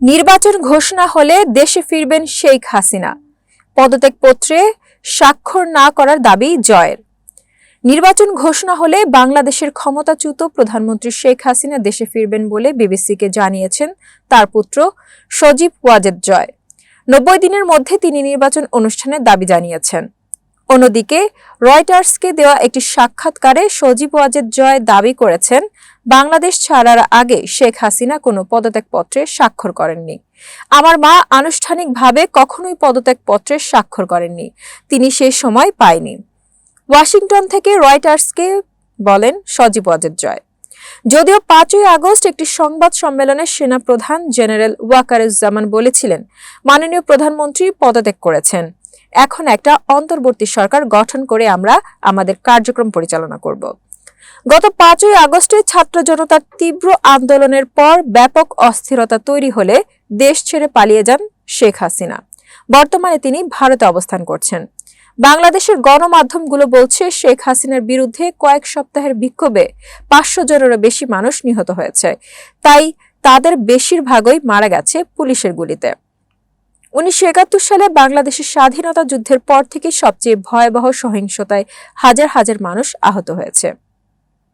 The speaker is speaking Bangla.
নির্বাচন ঘোষণা হলে দেশে ফিরবেন শেখ হাসিনা। পদত্যাগপত্রে স্বাক্ষর না করার দাবি জয়ের। নির্বাচন ঘোষণা হলে বাংলাদেশের ক্ষমতাচ্যুত প্রধানমন্ত্রী শেখ হাসিনা দেশে ফিরবেন বলে বিবিসিকে জানিয়েছেন তার পুত্র সজীব ওয়াজেদ জয়। নব্বই দিনের মধ্যে তিনি নির্বাচন অনুষ্ঠানের দাবি জানিয়েছেন। অন্যদিকে রয়টার্সকে দেওয়া একটি সাক্ষাৎকারে সজীব ওয়াজেদ জয় দাবি করেছেন, বাংলাদেশ ছাড়ার আগে শেখ হাসিনা কোনো পদত্যাগপত্রে স্বাক্ষর করেননি। আমার মা আনুষ্ঠানিকভাবে কখনোই পদত্যাগপত্রে স্বাক্ষর করেননি, তিনি সে সময় পায়নি। ওয়াশিংটন থেকে রয়টার্সকে বলেন সজীব ওয়াজেদ জয়। যদিও পাঁচই আগস্ট একটি সংবাদ সম্মেলনে সেনা প্রধান জেনারেল ওয়াকারুজ্জামান বলেছিলেন, মাননীয় প্রধানমন্ত্রী পদত্যাগ করেছেন। এখন একটা অন্তর্বর্তী সরকার গঠন করে আমরা আমাদের কার্যক্রম পরিচালনা করব। গত পাঁচই আগস্টে ছাত্র জনতার তীব্র আন্দোলনের পর ব্যাপক অস্থিরতা তৈরি হলে দেশ ছেড়ে পালিয়ে যান শেখ হাসিনা। বর্তমানে তিনি ভারতে অবস্থান করছেন। বাংলাদেশের গণমাধ্যমগুলো বলছে, শেখ হাসিনার বিরুদ্ধে কয়েক সপ্তাহের বিক্ষোভে পাঁচশো জনেরও বেশি মানুষ নিহত হয়েছে। তাই তাদের বেশিরভাগই মারা গেছে পুলিশের গুলিতে। উনিশশো একাত্তর সালে বাংলাদেশের স্বাধীনতা যুদ্ধের পর থেকে সবচেয়ে ভয়াবহ সহিংসতায় হাজার হাজার মানুষ আহত হয়েছে।